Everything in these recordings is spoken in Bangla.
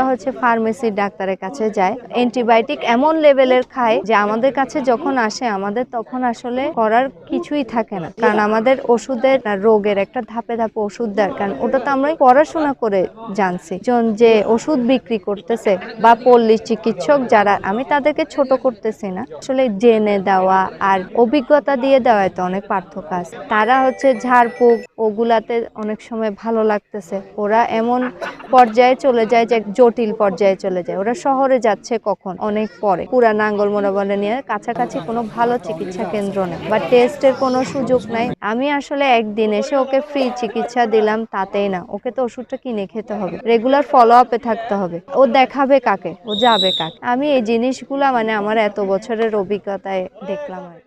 ওরা হচ্ছে ফার্মেসির ডাক্তারের কাছে যায় অ্যান্টিবায়োটিক এমন লেভেলের খায় যে আমাদের কাছে যখন আসে, আমাদের তখন আসলে করার কিছুই থাকে না। কারণ আমাদের ওষুধের রোগের একটা ধাপে ধাপে ওষুধ দেয় কারণ ওটা তো আমরা পড়াশোনা করে জানছি। যে ওষুধ বিক্রি করতেছে বা পল্লী চিকিৎসক যারা, আমি তাদেরকে ছোট করতেছি না। আসলে জেনে দেওয়া আর অভিজ্ঞতা দিয়ে দেওয়ায় তো অনেক পার্থক্য আছে। তারা হচ্ছে ঝাড়ফুঁক, ওগুলাতে অনেক সময় ভালো লাগতেছে। ওরা এমন পর্যায়ে চলে যায় যে জটিল পর্যায়ে চলে যায়। ওরা শহরে যাচ্ছে কখন? অনেক পরে। পুরা নাঙ্গল মোড়াবলে নিয়ে কাছাকাছি কোনো ভালো চিকিৎসা কেন্দ্র নেই বা টেস্টের কোনো সুযোগ নাই। আমি আসলে একদিন এসে ওকে ফ্রি চিকিৎসা দিলাম তাতেই না। ওকে তো ওষুধটা কিনে খেতে হবে। রেগুলার ফলো আপে থাকতে হবে। ও দেখাবে কাকে? ও যাবে কাকে? আমি এই জিনিসগুলা মানে আমার এত বছরের অভিজ্ঞতায় দেখলাম আর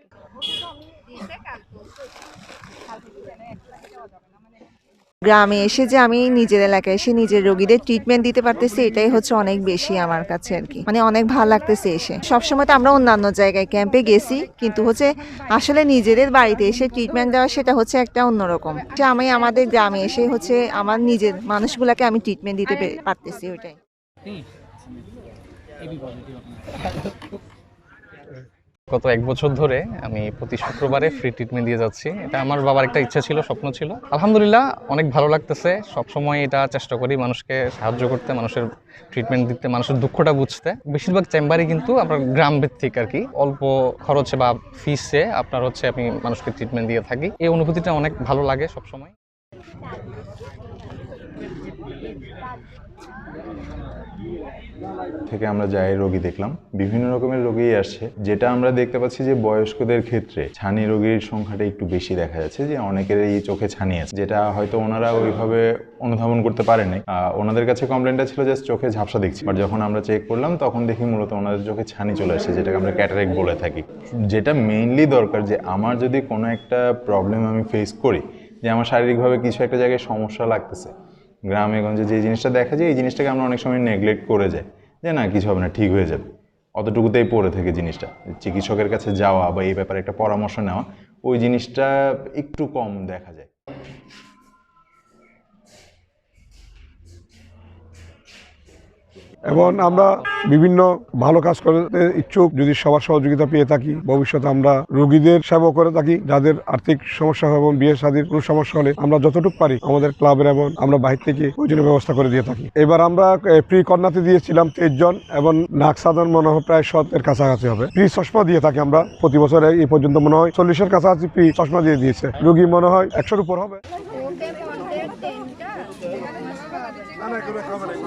গ্রামে এসে যে আমি নিজের এলাকায় এসে নিজের রোগীদের ট্রিটমেন্ট দিতে পারতেছি, এটাই হচ্ছে অনেক বেশি আমার কাছে আর কি। মানে অনেক ভালো লাগতেছে এসে। সবসময় তো আমরা অন্যান্য জায়গায় ক্যাম্পে গেছি, কিন্তু হচ্ছে আসলে নিজেদের বাড়িতে এসে ট্রিটমেন্ট দেওয়া সেটা হচ্ছে একটা অন্যরকম। যে আমি আমাদের গ্রামে এসে হচ্ছে আমার নিজের মানুষগুলোকে আমি ট্রিটমেন্ট দিতে পারতেছি ওইটাই। গত এক বছর ধরে আমি প্রতি শুক্রবারে ফ্রি ট্রিটমেন্ট দিয়ে যাচ্ছি। এটা আমার বাবার একটা ইচ্ছা ছিল, স্বপ্ন ছিল। আলহামদুলিল্লাহ, অনেক ভালো লাগতেছে। সবসময় এটা চেষ্টা করি মানুষকে সাহায্য করতে, মানুষের ট্রিটমেন্ট দিতে, মানুষের দুঃখটা বুঝতে। বেশিরভাগ চেম্বারে কিন্তু আপনার গ্রাম ভিত্তিক আর কি। অল্প খরচে বা ফিসে আপনার হচ্ছে আমি মানুষকে ট্রিটমেন্ট দিয়ে থাকি। এই অনুভূতিটা অনেক ভালো লাগে সবসময়। থেকে আমরা যাই রোগী দেখলাম, বিভিন্ন রকমের রোগী আসছে। যেটা আমরা দেখতে পাচ্ছি যে বয়স্কদের ক্ষেত্রে ছানি রোগীর সংখ্যাটা একটু বেশি দেখা যাচ্ছে, যে অনেকের এই চোখে ছানি আছে। যেটা হয়তো ওনারা ওইভাবে অনুধাবন করতে পারেনি ওনাদের কাছে কমপ্লেনটা ছিল যে চোখে ঝাপসা দেখছি। বাট যখন আমরা চেক করলাম, তখন দেখি মূলত ওনাদের চোখে ছানি চলে আসছে, যেটাকে আমরা ক্যাটারেক্ট বলে থাকি। যেটা মেইনলি দরকার যে, আমার যদি কোনো একটা প্রবলেম আমি ফেস করি যে আমার শারীরিকভাবে কিছু একটা জায়গায় সমস্যা লাগতেছে। গ্রামে, গঞ্জে যে জিনিসটা দেখা যায়, এই জিনিসটাকে আমরা অনেক সময় নেগলেক্ট করে যাই। যে না, কিছু হবে না, ঠিক হয়ে যাবে। অতটুকুতেই পড়ে থাকে জিনিসটা। চিকিৎসকের কাছে যাওয়া বা এই ব্যাপারে একটা পরামর্শ নেওয়া, ওই জিনিসটা একটু কম দেখা যায়। এবং আমরা বিভিন্ন ভালো কাজ করতে ইচ্ছুক, যদি সবার সহযোগিতা পেয়ে থাকি, ভবিষ্যতে আমরা রোগীদের সেবা করে থাকি, যাদের আর্থিক সমস্যা হয় এবং বিয়ে শাদীর কোনো সমস্যা হলে আমরা যতটুকু পারি আমাদের ক্লাবের এবং আমরা বাহির থেকে প্রয়োজনীয় ব্যবস্থা করে দিয়ে থাকি। এবার আমরা প্রি কন্যাতে দিয়েছিলাম তেইশ জন এবং নাক সাধারণ মনে হয় প্রায় শতের কাছাকাছি হবে। প্রি চশমা দিয়ে থাকি আমরা, প্রতি বছর এই পর্যন্ত মনে হয় চল্লিশের কাছাকাছি প্রি চশমা দিয়ে দিয়েছে। রোগী মনে হয় একশোর উপর হবে। না না কোনো খাবার নেই